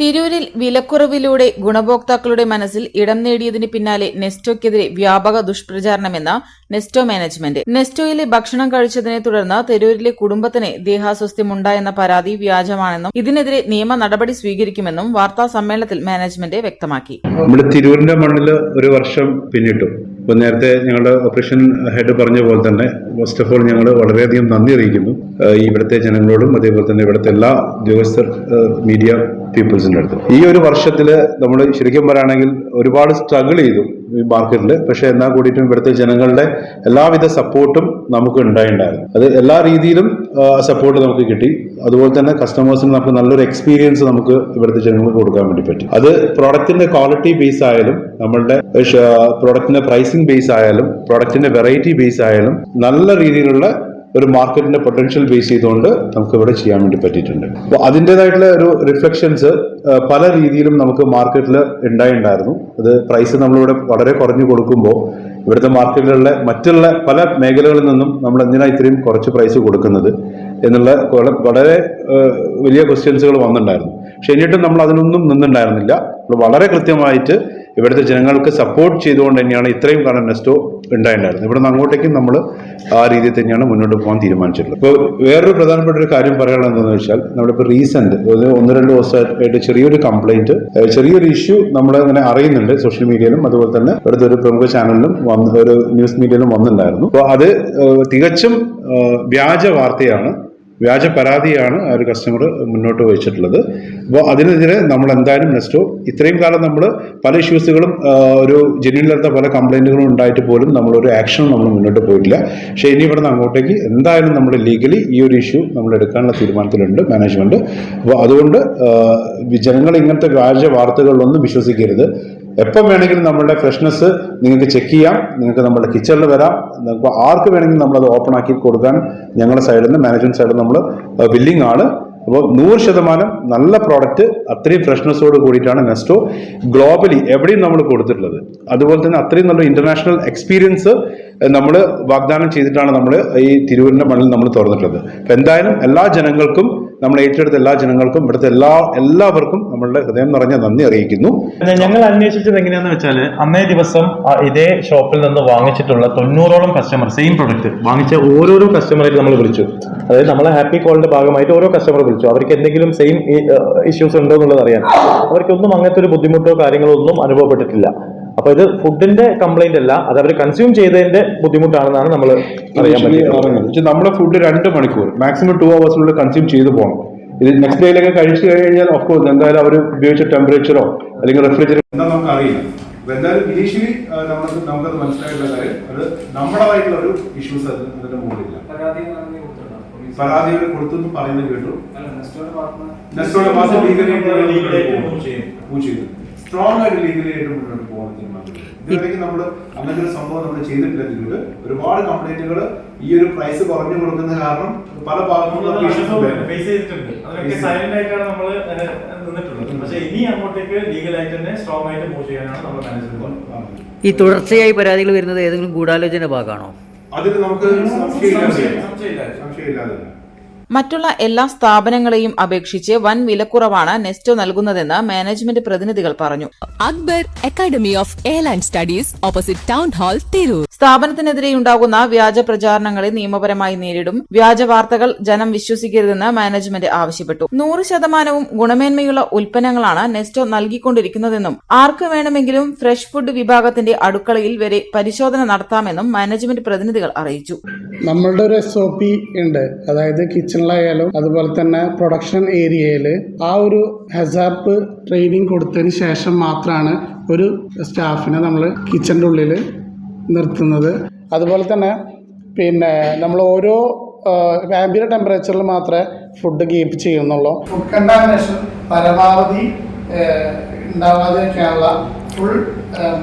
തിരൂരിൽ വിലക്കുറവിലൂടെ ഗുണഭോക്താക്കളുടെ മനസ്സിൽ ഇടം നേടിയതിന് പിന്നാലെ നെസ്റ്റോയ്ക്കെതിരെ വ്യാപക ദുഷ്പ്രചാരണമെന്ന നെസ്റ്റോ മാനേജ്മെന്റ്. നെസ്റ്റോയിലെ ഭക്ഷണം കഴിച്ചതിനെ തുടർന്ന് തിരൂരിലെ കുടുംബത്തിന് ദേഹാസ്വസ്ഥ്യമുണ്ടായെന്ന പരാതി വ്യാജമാണെന്നും ഇതിനെതിരെ നിയമ നടപടി സ്വീകരിക്കുമെന്നും വാർത്താ സമ്മേളനത്തിൽ മാനേജ്മെന്റ് വ്യക്തമാക്കി. തിരൂരിന്റെ മണ്ണിൽ ഒരു വർഷം പിന്നിട്ടു. അപ്പോൾ നേരത്തെ ഞങ്ങളുടെ ഓപ്പറേഷൻ ഹെഡ് പറഞ്ഞ പോലെ തന്നെ ഫസ്റ്റ് ഓഫ് ഓൾ ഞങ്ങൾ വളരെയധികം നന്ദി അറിയിക്കുന്നു. ഇവിടുത്തെ ജനങ്ങളോടും അതേപോലെ തന്നെ ഇവിടുത്തെ എല്ലാ ഉദ്യോഗസ്ഥർ മീഡിയ പീപ്പിൾസിന്റെ അടുത്ത്. ഈ ഒരു വർഷത്തിൽ നമ്മൾ ശരിക്കും പറയുകയാണെങ്കിൽ ഒരുപാട് സ്ട്രഗിൾ ചെയ്തു ഈ മാർക്കറ്റിൽ പക്ഷേ എന്നാൽ കൂടിയിട്ടും ഇവിടുത്തെ ജനങ്ങളുടെ എല്ലാവിധ സപ്പോർട്ടും നമുക്ക് ഉണ്ടായിട്ടുണ്ടായിരുന്നു അത് എല്ലാ രീതിയിലും സപ്പോർട്ട് നമുക്ക് കിട്ടി. അതുപോലെ തന്നെ കസ്റ്റമേഴ്സിന് നമുക്ക് നല്ലൊരു എക്സ്പീരിയൻസ് നമുക്ക് ഇവിടുത്തെ ജനങ്ങൾക്ക് കൊടുക്കാൻ വേണ്ടി പറ്റും. അത് പ്രോഡക്റ്റിന്റെ ക്വാളിറ്റി ബേസ് ആയാലും നമ്മളുടെ പ്രോഡക്റ്റിന്റെ പ്രൈസിംഗ് ബേസ് ആയാലും പ്രോഡക്റ്റിന്റെ വെറൈറ്റി ബേസ് ആയാലും നല്ല രീതിയിലുള്ള ഒരു മാർക്കറ്റിന്റെ പൊട്ടൻഷ്യൽ ബേസ് ചെയ്തുകൊണ്ട് നമുക്ക് ഇവിടെ ചെയ്യാൻ വേണ്ടി പറ്റിയിട്ടുണ്ട്. അപ്പോൾ അതിന്റെതായിട്ടുള്ള ഒരു റിഫ്ലക്ഷൻസ് പല രീതിയിലും നമുക്ക് മാർക്കറ്റിൽ ഉണ്ടായിട്ടുണ്ടായിരുന്നു അത് പ്രൈസ് നമ്മളിവിടെ വളരെ കുറഞ്ഞു കൊടുക്കുമ്പോൾ ഇവിടുത്തെ മാർക്കറ്റിലുള്ള മറ്റുള്ള പല മേഖലകളിൽ നിന്നും നമ്മൾ എന്തിനാണ് ഇത്രയും കുറച്ച് പ്രൈസ് കൊടുക്കുന്നത് എന്നുള്ള വളരെ വലിയ ക്വസ്റ്റ്യൻസുകൾ വന്നിട്ടുണ്ടായിരുന്നു പക്ഷെ എന്നിട്ടും നമ്മൾ അതിനൊന്നും നിന്നുണ്ടായിരുന്നില്ല. വളരെ കൃത്യമായിട്ട് ഇവിടുത്തെ ജനങ്ങൾക്ക് സപ്പോർട്ട് ചെയ്തുകൊണ്ട് തന്നെയാണ് ഇത്രയും കാലം നെസ്റ്റോ ഉണ്ടായിട്ടുണ്ടായിരുന്നത് ഇവിടെ നിന്ന് അങ്ങോട്ടേക്കും നമ്മൾ ആ രീതിയിൽ തന്നെയാണ് മുന്നോട്ട് പോകാൻ തീരുമാനിച്ചിട്ടുള്ളത്. ഇപ്പോൾ വേറൊരു പ്രധാനപ്പെട്ട ഒരു കാര്യം പറയാനുള്ളത് എന്താണെന്ന് വെച്ചാൽ നമ്മളിപ്പോൾ റീസെന്റ് ഒരു ഒന്ന് രണ്ട് ദിവസമായിട്ട് ചെറിയൊരു കംപ്ലൈന്റ് ചെറിയൊരു ഇഷ്യൂ നമ്മൾ ഇങ്ങനെ അറിയുന്നുണ്ട് സോഷ്യൽ മീഡിയയിലും അതുപോലെ തന്നെ ഇവിടുത്തെ ഒരു പ്രമുഖ ചാനലിലും വന്ന് ഒരു ന്യൂസ് മീഡിയയിലും വന്നിട്ടുണ്ടായിരുന്നു. അപ്പോൾ അത് തികച്ചും വ്യാജ വാർത്തയാണ്. വ്യാജ പരാതിയാണ് ആ ഒരു കസ്റ്റമർ മുന്നോട്ട് വെച്ചിട്ടുള്ളത്. അപ്പോൾ അതിനെതിരെ നമ്മൾ എന്തായാലും നെക്സ്റ്റോ ഇത്രയും കാലം നമ്മൾ പല ഇഷ്യൂസുകളും ഒരു ജെന്യൂനിലത്ത പല കംപ്ലൈന്റുകളും ഉണ്ടായിട്ട് പോലും നമ്മളൊരു ആക്ഷനും നമ്മൾ മുന്നോട്ട് പോയിട്ടില്ല. പക്ഷേ ഇനി ഇവിടുന്ന് അങ്ങോട്ടേക്ക് എന്തായാലും നമ്മൾ ലീഗലി ഈ ഒരു ഇഷ്യൂ നമ്മൾ എടുക്കാനുള്ള തീരുമാനത്തിലുണ്ട് മാനേജ്മെന്റ് അപ്പോൾ അതുകൊണ്ട് ജനങ്ങൾ ഇങ്ങനത്തെ വ്യാജ വാർത്തകളിലൊന്നും വിശ്വസിക്കരുത്. എപ്പം വേണമെങ്കിലും നമ്മളുടെ ഫ്രഷ്നെസ് നിങ്ങൾക്ക് ചെക്ക് ചെയ്യാം. നിങ്ങൾക്ക് നമ്മുടെ കിച്ചണിൽ വരാം. നിങ്ങൾക്ക് ആർക്ക് വേണമെങ്കിലും നമ്മളത് ഓപ്പൺ ആക്കി കൊടുക്കാൻ ഞങ്ങളുടെ സൈഡിൽ നിന്ന് മാനേജ്മെന്റ് സൈഡിൽ നമ്മൾ വില്ലിംഗ് ആണ്. അപ്പോൾ നൂറ് ശതമാനം നല്ല പ്രോഡക്റ്റ് അത്രയും ഫ്രഷ്നെസ്സോട് കൂടിയിട്ടാണ് നെസ്റ്റോ ഗ്ലോബലി എവിടെയും നമ്മൾ കൊടുത്തിട്ടുള്ളത്. അതുപോലെ തന്നെ അത്രയും നല്ല ഇന്റർനാഷണൽ എക്സ്പീരിയൻസ് നമ്മൾ വാഗ്ദാനം ചെയ്തിട്ടാണ് നമ്മൾ ഈ തിരുവനന്തപുരം മണ്ണിൽ നമ്മൾ തുറന്നിട്ടുള്ളത്. എന്തായാലും എല്ലാ ജനങ്ങൾക്കും നമ്മൾ ഏറ്റെടുത്ത എല്ലാ ജനങ്ങൾക്കും ഇവിടുത്തെ എല്ലാ എല്ലാവർക്കും നമ്മളുടെ ഹൃദയം നിറഞ്ഞ നന്ദി അറിയിക്കുന്നു. ഞങ്ങൾ അന്വേഷിച്ചത് എങ്ങനെയാന്ന് വെച്ചാൽ അന്നേ ദിവസം ഇതേ ഷോപ്പിൽ നിന്ന് വാങ്ങിച്ചിട്ടുള്ള തൊണ്ണൂറോളം കസ്റ്റമർ സെയിം പ്രൊഡക്റ്റ് വാങ്ങിച്ച ഓരോരോ കസ്റ്റമറേറ്റ് നമ്മൾ വിളിച്ചു. അതായത് നമ്മളെ ഹാപ്പി കോളിന്റെ ഭാഗമായിട്ട് ഓരോ കസ്റ്റമർ വിളിച്ചു. അവർക്ക് എന്തെങ്കിലും സെയിം ഇഷ്യൂസ് ഉണ്ടോ എന്നുള്ളത് അറിയാൻ. അവർക്കൊന്നും അങ്ങനത്തെ ഒരു ബുദ്ധിമുട്ടോ കാര്യങ്ങളോ ഒന്നും അനുഭവപ്പെട്ടിട്ടില്ല. അപ്പൊ ഇത് ഫുഡിന്റെ കംപ്ലൈന്റ് അല്ല അത് അവർ കൺസ്യൂം ചെയ്തതിന്റെ ബുദ്ധിമുട്ടാണെന്നാണ് നമ്മൾ അറിയാൻ പറ്റിയത് നമ്മുടെ ഫുഡ് രണ്ട് മണിക്കൂർ മാക്സിമം ടു അവേഴ്സിനുള്ളിൽ കൺസ്യൂം ചെയ്തു പോകണം. ഇത് നെക്സ്റ്റ് ഡേയിലൊക്കെ കഴിച്ചു കഴിഞ്ഞാൽ ഓഫ് കോഴ്സ് എന്തായാലും അവർ ഉപയോഗിച്ച ടെമ്പറേച്ചറോ അല്ലെങ്കിൽ റെഫ്രിജറേറ്റർ എന്താ നമുക്ക് അറിയില്ല എന്തായാലും ഇനീഷ്യലി നമുക്ക് നമുക്കത് മനസ്സിലായിട്ടുള്ള കാര്യം അത് നമ്മുടേതായിട്ടുള്ള ഒരു ഇഷ്യൂസ് അത് അതിന്റെ മുകളിലില്ല. പരാതികൾ കൊടുത്തു പറയുന്നത് കേട്ടു. നെസ്റ്റോടെ മാത്രം ലീഗലായിട്ട് ചെയ്തു സ്ട്രോങ് ആയിട്ട് ലീഗലായിട്ട് മുന്നോട്ട് പോകാൻ തീരുമാനം ഇതുവരെയ്ക്ക് നമ്മൾ അങ്ങനത്തെ ഒരു സംഭവം നമ്മൾ ചെയ്തിട്ടില്ല ഇതിലൂടെ ഒരുപാട് കംപ്ലൈന്റുകൾ ഈ ഒരു പ്രൈസ് കുറഞ്ഞു കൊടുക്കുന്ന കാരണം പല ഭാഗങ്ങളിലും ഫേസ് ചെയ്തിട്ടുണ്ട്. അതൊക്കെ സൈലന്റ് ആയിട്ടാണ് നമ്മൾ നിന്നിട്ടുള്ളത്. പക്ഷേ ഇനി അങ്ങോട്ടേക്ക് ലീഗലായിട്ട് തന്നെ സ്ട്രോങ് ആയിട്ട് മൂവ് ചെയ്യാനാണ് നമ്മൾ മാനേജ്മെന്റ് ഈ തുടർച്ചയായി പരാതികൾ വരുന്നത് ഏതെങ്കിലും ഗൂഢാലോചന ഭാഗമാണോ? അതിൽ നമുക്ക് സംശയമില്ലാതെ സംശയമില്ല. സംശയമില്ലാതെ മറ്റുള്ള എല്ലാ സ്ഥാപനങ്ങളെയും അപേക്ഷിച്ച് വൻ വിലക്കുറവാണ് നെസ്റ്റോ നൽകുന്നതെന്ന് മാനേജ്മെന്റ് പ്രതിനിധികൾ പറഞ്ഞു. Akbar academy of airline studies opposite town hall Tirur. സ്ഥാപനത്തിനെതിരെയുണ്ടാകുന്ന വ്യാജ പ്രചാരണങ്ങളെ നിയമപരമായി നേരിടും. വ്യാജ വാർത്തകൾ ജനം വിശ്വസിക്കരുതെന്ന് മാനേജ്മെന്റ് ആവശ്യപ്പെട്ടു. നൂറ് ശതമാനവും ഗുണമേന്മയുള്ള ഉൽപ്പന്നങ്ങളാണ് നെസ്റ്റോ നൽകിക്കൊണ്ടിരിക്കുന്നതെന്നും ആർക്ക് വേണമെങ്കിലും ഫ്രഷ് ഫുഡ് വിഭാഗത്തിന്റെ അടുക്കളയിൽ വരെ പരിശോധന നടത്താമെന്നും മാനേജ്മെന്റ് പ്രതിനിധികൾ അറിയിച്ചു. നമ്മളുടെ ഒരു എസ് ഒ പി ഉണ്ട്. അതായത് കിച്ചണിലായാലും അതുപോലെ തന്നെ പ്രൊഡക്ഷൻ ഏരിയയിൽ ആ ഒരു ഹെസാപ്പ് ട്രെയിനിങ് കൊടുത്തതിന് ശേഷം മാത്രമാണ് ഒരു സ്റ്റാഫിനെ നമ്മൾ കിച്ചന്റെ ഉള്ളിൽ നിർത്തുന്നത്. അതുപോലെ തന്നെ പിന്നെ നമ്മൾ ഓരോ ആംബിയർ ടെമ്പറേച്ചറിൽ മാത്രമേ ഫുഡ് കീപ്പ് ചെയ്യുന്നുള്ളൂ. ഫുഡ് കണ്ടാമിനേഷൻ പരമാവധി ഉണ്ടാവാതിരിക്കാനുള്ള ഫുൾ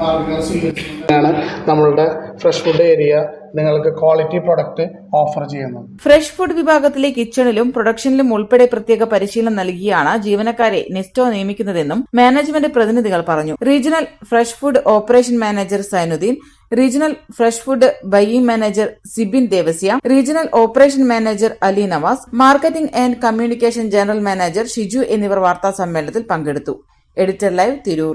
മാർഗങ്ങൾ സ്വീകരിച്ചാണ് നമ്മളുടെ ഫ്രഷ് ഫുഡ് ഏരിയ നിങ്ങൾക്ക് ക്വാളിറ്റി പ്രൊഡക്റ്റ് ഓഫർ ചെയ്യുന്നു ഫ്രഷ് ഫുഡ് വിഭാഗത്തിലെ കിച്ചണിലും പ്രൊഡക്ഷനിലും ഉൾപ്പെടെ പ്രത്യേക പരിശീലനം നൽകിയാണ് ജീവനക്കാരെ നെസ്റ്റോ നിയമിക്കുന്നതെന്നും മാനേജ്മെന്റ് പ്രതിനിധികൾ പറഞ്ഞു. Regional fresh food operation manager Zainuddin regional fresh food buying manager Sibin Devasya regional operation manager Ali Nawaz marketing and communication general manager Shiju എന്നിവർ വാർത്താ സമ്മേളനത്തിൽ പങ്കെടുത്തു. Editor live Tirur.